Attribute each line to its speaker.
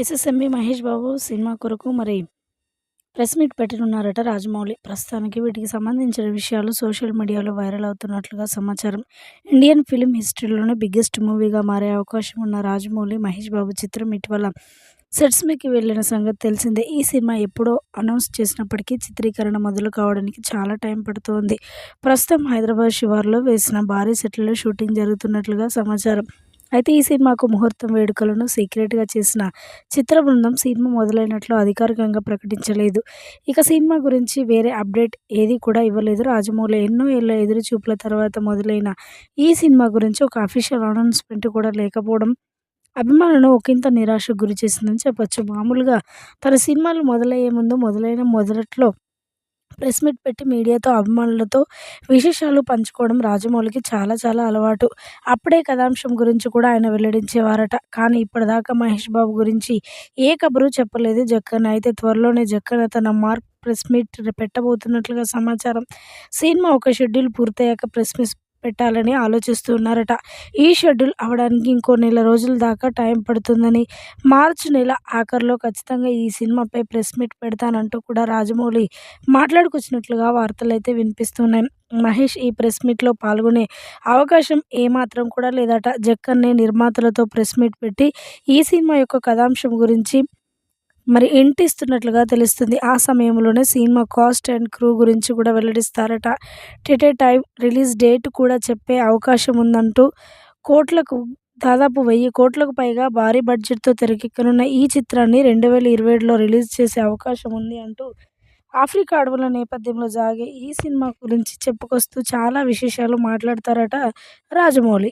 Speaker 1: SSMB Mahesh Babu cinema కొరకు మరి press meet పెట్టనున్నారట Rajamouli. ప్రస్తుతానికి వీటికి సంబంధించిన విషయాలు సోషల్ మీడియాలో వైరల్ అవుతున్నట్లుగా సమాచారం. ఇండియన్ ఫిలిం హిస్టరీలోనే బిగ్గెస్ట్ మూవీగా మారే అవకాశం ఉన్న రాజమౌళి మహేష్ బాబు చిత్రం ఇటీవల సెట్స్ మీకి వెళ్ళిన సంగతి తెలిసిందే. ఈ సినిమా ఎప్పుడో అనౌన్స్ చేసినప్పటికీ చిత్రీకరణ మొదలు కావడానికి చాలా టైం పడుతోంది. ప్రస్తుతం హైదరాబాద్ శివార్లో వేసిన భారీ సెట్లలో షూటింగ్ జరుగుతున్నట్లుగా సమాచారం. అయితే ఈ సినిమాకు ముహూర్తం వేడుకలను సీక్రెట్గా చేసిన చిత్ర బృందం సినిమా మొదలైనట్లు అధికారికంగా ప్రకటించలేదు. ఇక సినిమా గురించి వేరే అప్డేట్ ఏది కూడా ఇవ్వలేదు. రాజమౌళి ఎన్నో ఏళ్ళ ఎదురు చూపుల తర్వాత మొదలైన ఈ సినిమా గురించి ఒక అఫీషియల్ అనౌన్స్మెంట్ కూడా లేకపోవడం అభిమానులను ఒకంత నిరాశకు గురి చేసిందని చెప్పొచ్చు. మామూలుగా తన సినిమాలు మొదలయ్యే ముందు మొదలైన మొదట్లో ప్రెస్ మీట్ పెట్టి మీడియాతో అభిమానులతో విశేషాలు పంచుకోవడం రాజమౌళికి చాలా చాలా అలవాటు. అప్పుడే కథాంశం గురించి కూడా ఆయన వెల్లడించేవారట. కానీ ఇప్పటిదాకా మహేష్ బాబు గురించి ఏ కబురు చెప్పలేదు జక్కన్ అయితే త్వరలోనే జక్కన్ తన మార్క్ ప్రెస్ మీట్ పెట్టబోతున్నట్లుగా సమాచారం. సినిమా ఒక షెడ్యూల్ పూర్తయ్యాక ప్రెస్ మీట్ పెట్టాలని ఆలోచిస్తున్నారట ఈ షెడ్యూల్ అవడానికి ఇంకో నెల రోజుల దాకా టైం పడుతుందని. మార్చి నెల ఆఖరిలో ఖచ్చితంగా ఈ సినిమాపై ప్రెస్ మీట్ పెడతానంటూ కూడా రాజమౌళి మాట్లాడుకొచ్చినట్లుగా వార్తలు అయితే వినిపిస్తున్నాయి. మహేష్ ఈ ప్రెస్ మీట్లో పాల్గొనే అవకాశం ఏమాత్రం కూడా లేదట. జక్కన్నే నిర్మాతలతో ప్రెస్ మీట్ పెట్టి ఈ సినిమా యొక్క కథాంశం గురించి మరి ఇంటిస్తున్నట్లుగా తెలుస్తుంది. ఆ సమయంలోనే సినిమా కాస్ట్ అండ్ క్రూ గురించి కూడా వెల్లడిస్తారట. టెటే టైం రిలీజ్ డేట్ కూడా చెప్పే అవకాశం ఉందంటూ కోట్లకు దాదాపు వెయ్యి కోట్లకు పైగా భారీ బడ్జెట్తో తెరకెక్కనున్న ఈ చిత్రాన్ని రెండు వేల ఇరవై ఏడులో రిలీజ్ చేసే అవకాశం ఉంది అంటూ ఆఫ్రికా అడవుల నేపథ్యంలో సాగే ఈ సినిమా గురించి చెప్పుకొస్తూ చాలా విశేషాలు మాట్లాడతారట రాజమౌళి.